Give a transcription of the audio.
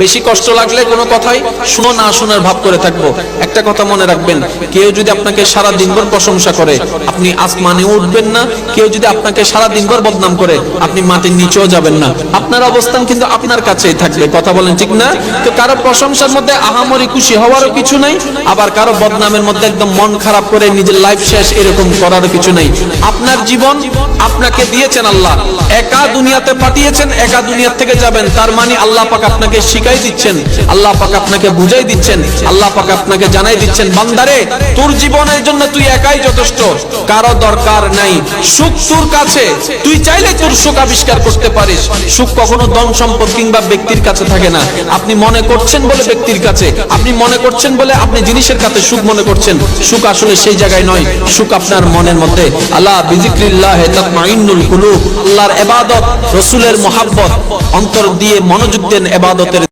বেশি কষ্ট লাগলে কোনো কথাই শুনো না শোনার ভাব করে থাকব। একটা কথা মনে রাখবেন, কেউ যদি আপনাকে সারা দিনভর প্রশংসা করে, আপনি আসমানে উঠবেন না, কেউ যদি আপনাকে সারা দিনভর বদনাম করে, আপনি মাটির নিচেও যাবেন না। আপনার অবস্থান কিন্তু আপনার কাছেই থাকবে, কথা বলেন ঠিক না? তো কারও প্রশংসার মধ্যে আহামরি খুশি হওয়ারও কিছু নাই, আবার কারও বদনামের মধ্যে একদম মন খারাপ করে নিজের লাইফ শেষ এরকম করারও কিছু নাই। আপনার জীবন আপনাকে দিয়েছেন আল্লাহ, একা দুনিয়াতে পাঠিয়েছেন, একা দুনিয়া থেকে যাবেন, তার মানে আল্লাহ পাক আপনাকে শিখাই দিচ্ছেন। আল্লাহ পাক আপনাকে বুঝাই দিচ্ছেন। আল্লাহ পাক আপনাকে জানাই দিচ্ছেন, বান্দারে, তোর জীবনের জন্য তুই একাই যথেষ্ট। কারও দরকার নাই। সুখ তোর কাছে। তুই চাইলে তোর সুখ আবিষ্কার করতে পারিস। সুখ কখনো ধন সম্পদ কিংবা ব্যক্তির কাছে থাকে না। আপনি মনে করছেন বলে ব্যক্তির কাছে। আপনি মনে করছেন বলে আপনি জিনিসের কাছে সুখ মনে করছেন। সুখ আসলে সেই জায়গায় নয়। সুখ আপনার মনের মধ্যে। আল্লাহ বিজিক্রিল্লাহ তাতমাইন্নুল কুলুব। আল্লাহর ইবাদত রাসূলের মোহাব্বত। অন্তর দিয়ে মনোযোগ দেন ইবাদতের